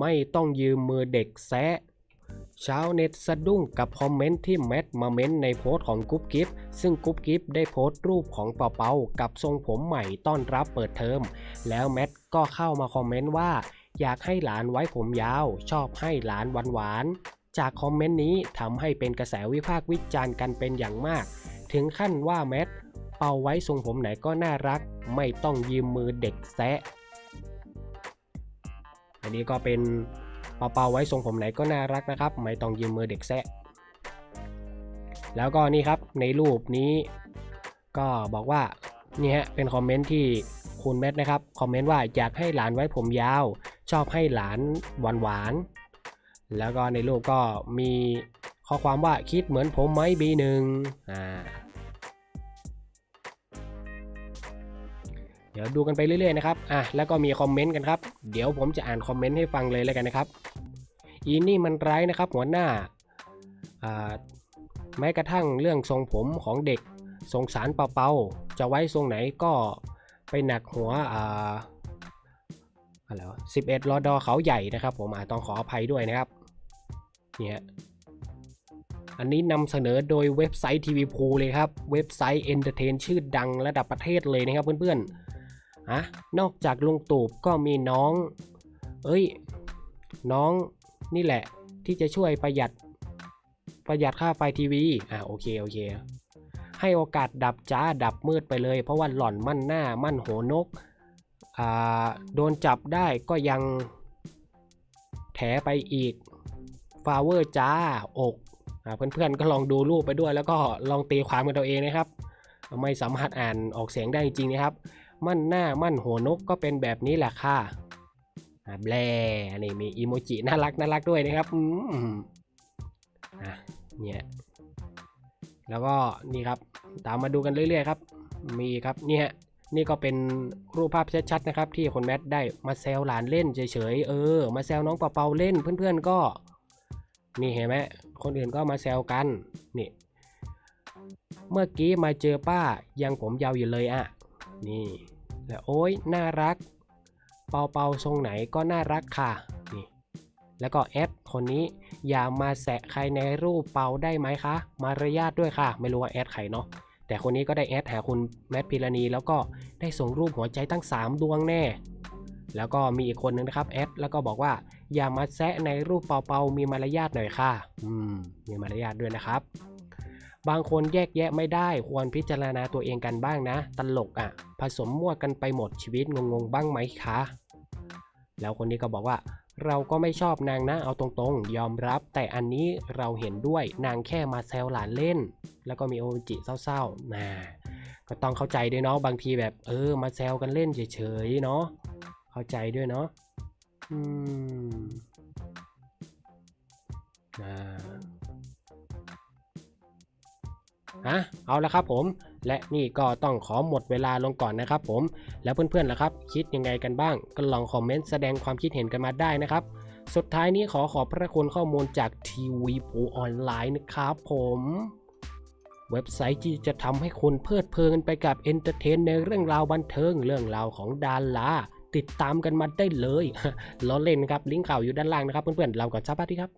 ไม่ต้องยืมมือเด็กแซะชาวเน็ตสะดุ้งกับคอมเมนต์ที่แมทมาเม้นในโพสต์ของกุ๊บกิ๊บซึ่งกุ๊บกิ๊บได้โพสต์รูปของเปาเปากับทรงผมใหม่ต้อนรับเปิดเทอม แล้วแมทก็เข้ามาคอมเมนต์ว่า อยากให้หลานไว้ผมยาว ชอบให้หลานหวานๆ จากคอมเมนต์นี้ทำให้เป็นกระแสวิพากษ์วิจารณ์กันเป็นอย่างมาก ถึงขั้นว่าแมทเป่าไว้ทรงผมไหนก็น่ารัก ไม่ต้องยืมมือเด็กแซะ อันนี้ก็เป็นเป่าๆไว้ทรงผมไหนก็น่ารักนะครับ ไม่ต้องยืมมือเด็กแซะ แล้วก็นี่ครับในรูปนี้ก็บอกว่านี่ฮะเป็นคอมเมนต์ที่คุณแมทนะครับคอมเมนต์ว่าอยากให้หลานไว้ผมยาว ชอบให้หลานหวานหวานๆแล้วก็ในรูปก็มีข้อความว่าคิดเหมือนผมไหมบีหนึ่งอ่า ดี๋ยวดูกันไปเรื่อยๆนะครับอะแล้วก็มีคอมเมนต์กันครับ เดี๋ยวผมจะอ่านคอมเมนต์ให้ฟังเลยแล้วกันนะครับอีนี่มันร้ายนะครับหัวหน้าอ่าแม้กระทั่งเรื่องทรงผมของเด็กสงสารเปาๆจะไว้ทรงไหนก็ไปหนักหัวอ่าอะไรวะสิบเอ็ดรอดอเขาใหญ่นะครับ ผมอาต้องขออภัยด้วยนะครับเนี่ยอันนี้นำเสนอโดยเว็บไซต์ทีวีพูเลยครับ เว็บไซต์เอนเตอร์เทนชื่อดังระดับประเทศเลยนะครับเพื่อนๆ อะนอกจากลุงตูบก็มีน้อง เอ้ย น้องนี่แหละ ที่จะช่วยประหยัด ประหยัดค่าไฟทีวี อ่าโอเคโอเค ให้โอกาสดับจ้าดับมืดไปเลย เพราะว่าหล่อนมั่นหน้ามั่นโหนก อ่า โดนจับได้ก็ยังแถไปอีกฟาเวอร์จ้าอกอ่าเพื่อนๆก็ลองดูรูปไปด้วย แล้วก็ลองตีความกันตัวเองนะครับ ไม่สามารถอ่านออกเสียงได้จริงๆนะครับ มั่นหน้ามั่นหัวนกก็เป็นแบบนี้แหละค่ะแบลนี่มีอีโมจิน่ารักน่ารักด้วยนะครับอืมอะเนี่ยแล้วก็นี่ครับตามมาดูกันเรื่อยๆครับมีครับเนี่ยนี่ก็เป็นรูปภาพชัดๆนะครับ ที่คนแมทได้มาแซวหลานเล่นเฉยๆเออ มาแซวน้องเปาๆเล่นเพื่อนๆก็ นี่เห็นไหมคนอื่นก็มาแซวกันนี่เมื่อกี้มาเจอป้ายังผมยาวอยู่เลยอะนี่ แล้วโอ้ยน่ารัก เปาเปาทรงไหนก็น่ารักค่ะนี่แล้วก็แอดคนนี้อย่ามาแสะใครในรูปเปาได้ไหมคะ มารยาทด้วยค่ะ ไม่รู้ว่าแอดใครเนาะแต่คนนี้ก็ได้แอดหาคุณแมทพิรณี แล้วก็ได้ส่งรูปหัวใจตั้ง 3 ดวงแน่ แล้วก็มีอีกคนนึงนะครับแอดแล้วก็บอกว่าอย่ามาแซะในรูปเปาๆมีมารยาทหน่อยค่ะ อืมมีมารยาทด้วยนะครับ บางคนแยกแยะไม่ได้ควรพิจารณาตัวเองกันบ้างนะ ตลกอะ่ะ ผสมมั่วกันไปหมดชีวิตงงๆบ้างไหมคะ แล้วคนนี้ก็บอกว่า เราก็ไม่ชอบนางนะเอาตรงๆ ยอมรับ แต่อันนี้เราเห็นด้วยนางแค่มาแซวหลานเล่น แล้วก็มีโอจิเศร้าๆนะก็ต้องเข้าใจด้วยเนาะบางทีแบบ เออ มาแซวกันเล่นเฉยๆเนาะเข้าใจด้วยเนาะอืมอ่า อะเอาละครับผม และนี่ก็ต้องขอหมดเวลาลงก่อนนะครับผม แล้วเพื่อนๆล่ะครับ คิดยังไงกันบ้าง ก็ลองคอมเมนต์แสดงความคิดเห็นกันมาได้นะครับ สุดท้ายนี้ขอขอบพระคุณข้อมูลจากทีวีปูออนไลน์นะครับผมเว็บไซต์ที่จะทำให้คุณเพลิดเพลินไปกับเอนเตอร์เทนในเรื่องราวบันเทิงเรื่องราวของดาราติดตามกันมาได้เลยล้อเล่นครับ ลิงก์ข่าวอยู่ด้านล่างนะครับเพื่อนๆ เรากับชาบ้าที่ครับ